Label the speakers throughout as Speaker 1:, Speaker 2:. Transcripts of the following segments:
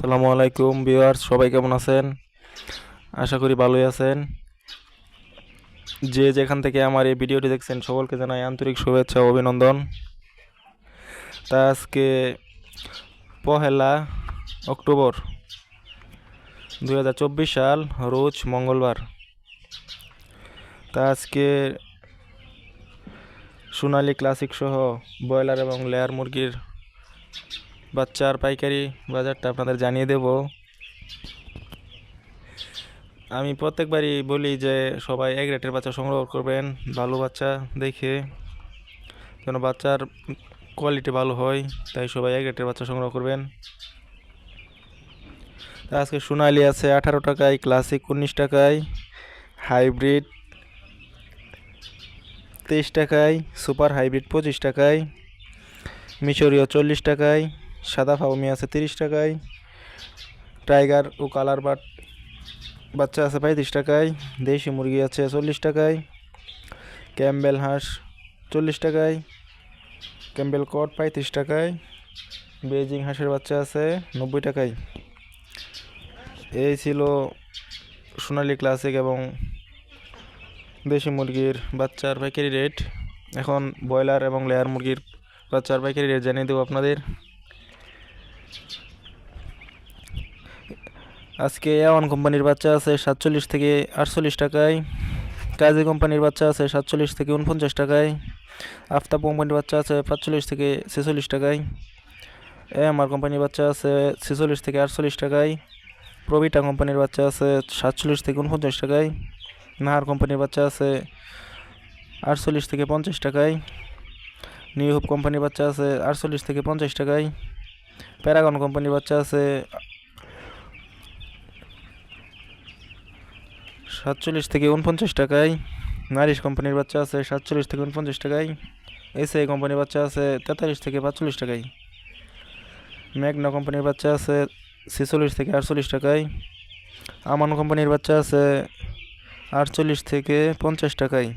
Speaker 1: সালামু আলাইকুম ভিউয়ার্স, সবাই কেমন আছেন? আশা করি ভালোই আছেন। যে যেখান থেকে আমার এই ভিডিওটি দেখছেন, সকলকে জানাই আন্তরিক শুভেচ্ছা অভিনন্দন। তা আজকে পহেলা অক্টোবর দু হাজার চব্বিশ সাল, রোজ মঙ্গলবার। তা আজকে সোনালী ক্লাসিক সহ ব্রয়লার এবং লেয়ার মুরগির বাচ্চার পাইকারি বাজারটা আপনাদের জানিয়ে দেব। আমি প্রত্যেকবারই বলি যে সবাই এক রেটের বাচ্চা সংগ্রহ করবেন, ভালো বাচ্চা দেখে যেন বাচ্চার কোয়ালিটি ভালো হয়, তাই সবাই এক রেটের বাচ্চা সংগ্রহ করবেন। আজকে সোনালি আছে আঠারো টাকায় ক্লাসিক উনিশ টাকায় হাইব্রিড তেইশ টাকায় সুপার হাইব্রিড পঁচিশ টাকায়, মিশরীয় চল্লিশ টাকায় সাদা ফাউমি আছে তিরিশ টাকায়, টাইগার ও কালার বাট বাচ্চা আছে পঁয়ত্রিশ টাকায়, দেশি মুরগি আছে চল্লিশ টাকায়, ক্যাম্বেল হাঁস চল্লিশ টাকায়, ক্যাম্বেল কট পঁয়ত্রিশ টাকায়, বেজিং হাঁসের বাচ্চা আছে নব্বই টাকায়। এই ছিল সোনালী ক্লাসিক এবং দেশি মুরগির বাচ্চার পাইকারি রেট। এখন ব্রয়লার এবং লেয়ার মুরগির বাচ্চার পাইকারি রেট জানিয়ে দেবো আপনাদের। আজকে এওয়ান কোম্পানির বাচ্চা আছে সাতচল্লিশ থেকে আটচল্লিশ টাকায়, কাজী কোম্পানির বাচ্চা আছে সাতচল্লিশ থেকে উনপঞ্চাশ টাকায়, আফতাব কোম্পানির বাচ্চা আছে পাঁচচল্লিশ থেকে ছেচল্লিশ টাকায় এ আমার কোম্পানির বাচ্চা আছে ছেচল্লিশ থেকে আটচল্লিশ টাকায়, প্রবিটা কোম্পানির বাচ্চা আছে সাতচল্লিশ থেকে উনপঞ্চাশ টাকায়, নাহার কোম্পানির বাচ্চা আছে আটচল্লিশ থেকে পঞ্চাশ টাকায়, নিউ হোপ কোম্পানির বাচ্চা আছে আটচল্লিশ থেকে পঞ্চাশ টাকায়, প্যারাগন কোম্পানির বাচ্চা আছে সাতচল্লিশ থেকে উনপঞ্চাশ টাকায়। নারিশ কোম্পানির বাচ্চা আছে সাতচল্লিশ থেকে উনপঞ্চাশ টাকায়। এস আই কোম্পানির বাচ্চা আছে তেতাল্লিশ থেকে পাঁচচল্লিশ টাকায়। ম্যাগনা কোম্পানির বাচ্চা আছে ছেচল্লিশ থেকে আটচল্লিশ টাকায়। আমান কোম্পানির বাচ্চা আছে আটচল্লিশ থেকে পঞ্চাশ টাকায়।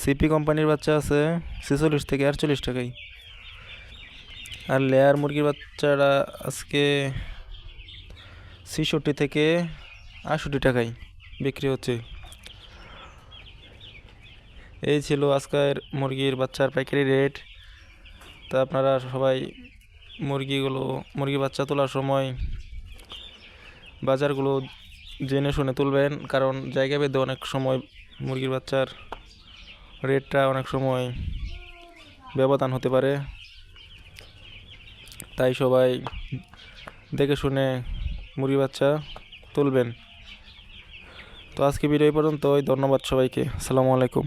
Speaker 1: সিপি কোম্পানির বাচ্চা আছে ছেচল্লিশ থেকে আটচল্লিশ টাকায়। আর লেয়ার মুরগির বাচ্চারা আজকে ছেষট্টি থেকে আটষট্টি টাকায়। বিক্রি হচ্ছে। এই ছিল আজকের মুরগির বাচ্চার পাইকারি রেট। তা আপনারা সবাই মুরগিগুলো, মুরগি বাচ্চা তোলার সময় বাজারগুলো জেনে শুনে তুলবেন, কারণ জায়গা ভেদে অনেক সময় মুরগির বাচ্চার রেটটা অনেক সময় ব্যবধান হতে পারে। তাই সবাই দেখে শুনে মুরগি বাচ্চা তুলবেন। তো আজকে ভিডিও পর্যন্ত ওই ধন্যবাদ সবাইকে। আসসালামু আলাইকুম।